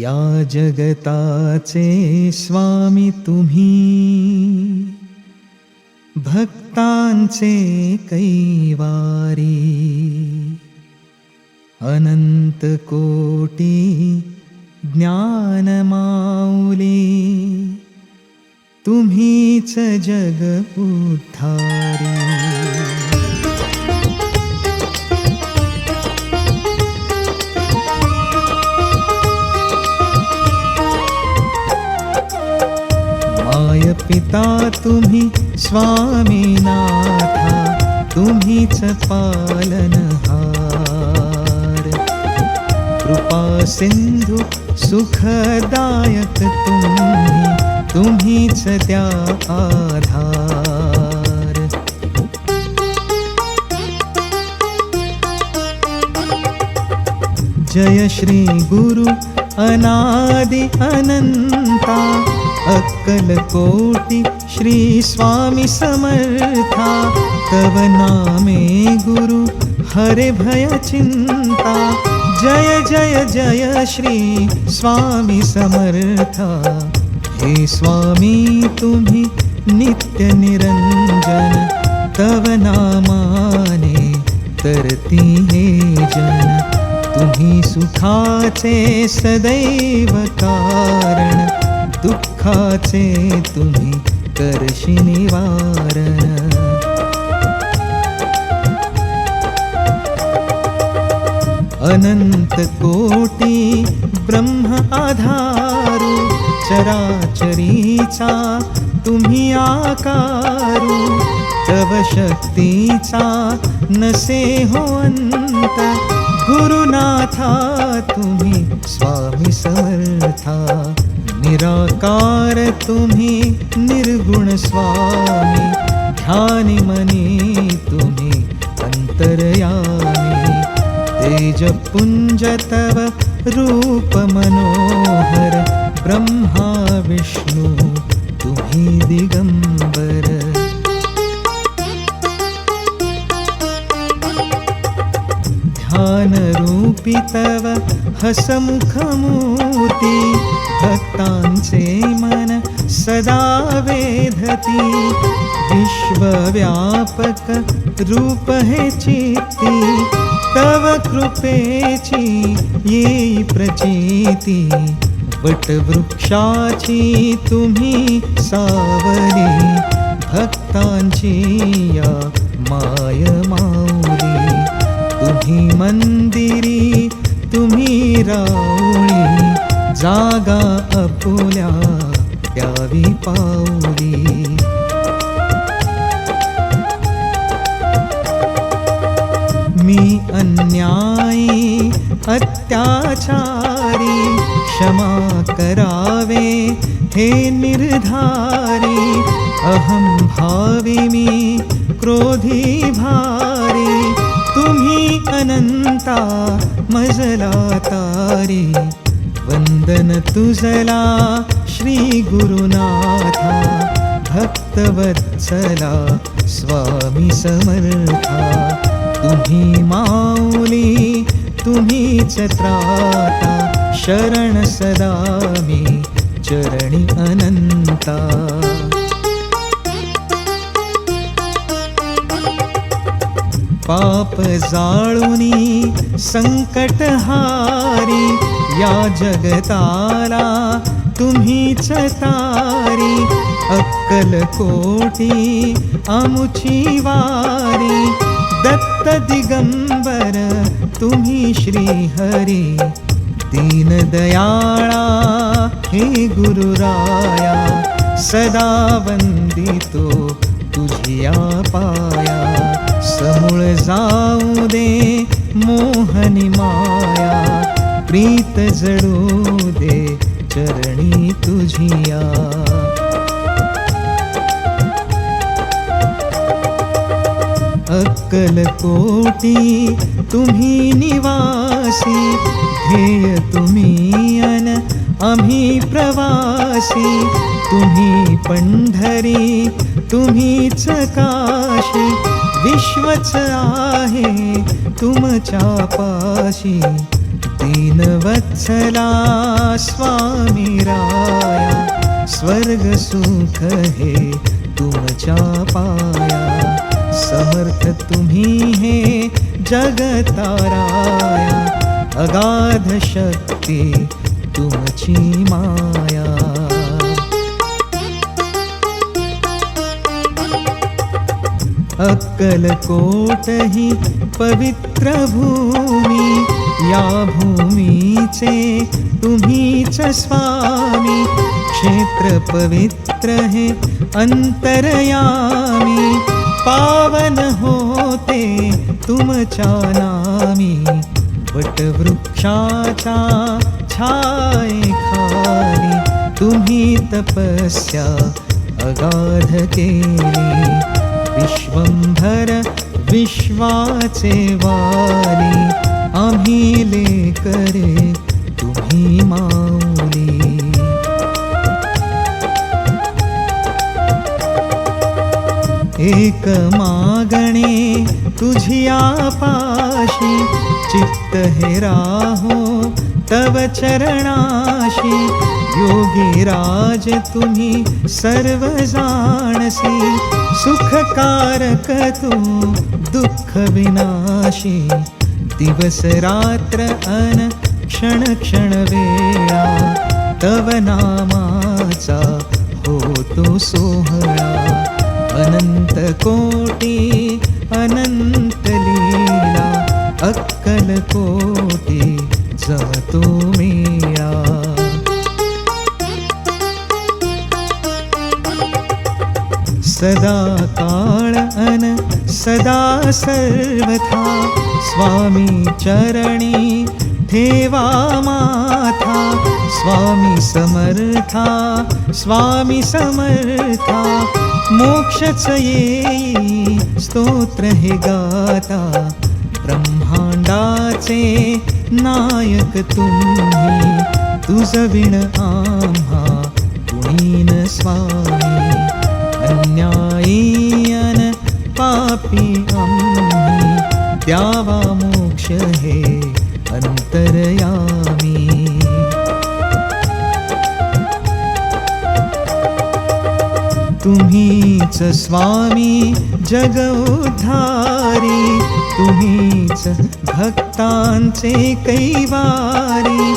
या जगताचे स्वामी तुम्ही. भक्तांचे कैवारी. अनंत कोटी ज्ञानमाऊली तुम्हीच जग उद्धारी पिता तुम्ही स्वामीनाथा तुम्हीच पालनहार कृपा सिंधू सुखदायक तुम्ही तुम्हीच त्या आधार. जय श्री गुरु अनादि अनंता अक्कलकोटि श्री स्वामी समर्था तव नामे गुरु हरे भय चिंता जय जय जय श्री स्वामी समर्था। हे स्वामी तुम्ही नित्य निरञ्जन तव नामाने तरती हे जन। तुम्ही सुखाचे सदैव कारण। दुःखाचे तुम्ही करशी निवारण. अनंत कोटी ब्रह्म आधारू चराचरीचा तुम्ही आकारू तव शक्तीचा नसे हो अंत गुरुनाथा तुम्ही स्वामी समर्था. निराकार तुम्ही निर्गुण स्वामी ध्यानी मनी तुम्ही अंतरयामी तेजपुञ्ज तव रूप मनोहर ब्रह्मा विष्णु तुम्ही दिगंबर। ध्यानरूपी तव हसमुखमूर्ती भक्तांचे मन सदा वेधती. विश्वव्यापक रूप हे चित्ती. तव कृपेची येई प्रचिती. वटवृक्षाची तुम्ही सावली. भक्तांची या माय माऊली. तुम्ही मंदिरी तुम्ही राऊ जागा अपुल्या द्यावी पाऊली. मी अन्यायी अत्याचारी क्षमा करावे हे निर्धारी. अहं भावी मी क्रोधी भारी. तुम्ही अनंता मजला तारी वंदन तुझला श्री गुरुनाथा भक्तवत्सला स्वामी समर्था. तुम्ही माऊली तुम्हीच त्राता शरण सदा मी चरणी अनंता. पाप जाळुनी संकटहारी या जगताला तुम्हीच तारी अक्कल कोटी आमुची वारी. दत्त दिगंबर तुम्ही श्रीहरी दीनदयाळा हे गुरुराया सदा वंदितो तुझिया पाया. समूळ जाऊ दे प्रीत जडू दे चरणी तुझिया अक्कल कोटी तुम्ही निवासी ध्येय तुम्ही अन आम्ही प्रवासी. तुम्ही पंढरी तुम्हीच काशी विश्वच आहे तुमच्या पाशी. दीनवत्सला स्वामी राया स्वर्ग सुख हे तुमच्या पाया समर्थ तुम्ही हे जगताराया अगाध शक्ती तुमची माया। अक्कलकोट ही पवित्र भूमी या भूमीचे तुम्हीच स्वामी क्षेत्र पवित्र हे अंतरयामी पावन होते तुमच्या नामी. वटवृक्षाच्या छाये खाली तुम्ही तपस्या अगाध केली. विश्वंभर विश्वाचे वारी आम्ही लेकरे तुम्ही माऊली. एक मागणे तुझिया पाशी चित्त हे राहो तव चरणाशी. योगी राज तुम्ही सर्व जाणसी सुखकारक तू दुःख विनाशी. दिवस रात्र अन क्षण क्षण वेळा तव नामाचा होतो सोहळा. अनंत कोटी अनंत लीला अक्कल कोटी जातो मेळा. सदा काळ अन सदा सर्वथा स्वामी चरणी ठेवा माथा स्वामी समर्था स्वामी समर्था मोक्षच येई स्तोत्र हे गाता ब्रह्मांडाचे नायक तुम्ही तुझ विण आम्हा कुणीन स्वामी. अन पापी आम्ही द्यावा मोक्ष हे अंतरयामी. तुम्हीच स्वामी जग उद्धारी तुम्हीच भक्तांचे कैवारी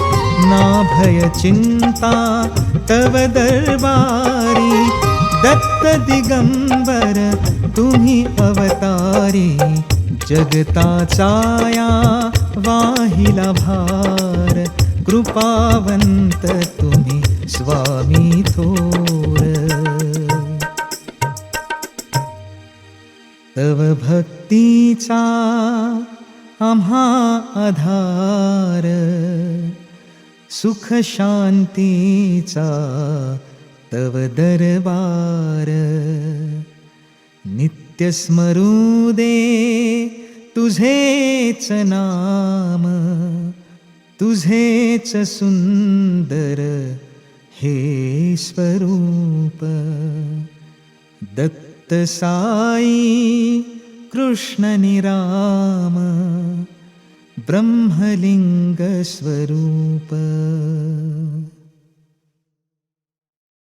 ना भय चिंता तव दरबारी दत्त दिगंबर तुम्ही अवतारी जगताचाया वाहिला भार. कृपावंत तुम्ही स्वामी थोर. तव भक्तीचा आम्हा आधार. सुख शांतीचा तव दरबार। नित्यस्मरुदे तुझेच नाम तुझेच सुन्दर हे स्वरूप। दत्तसाई कृष्णनिराम ब्रह्मलिङ्गस्वरूप।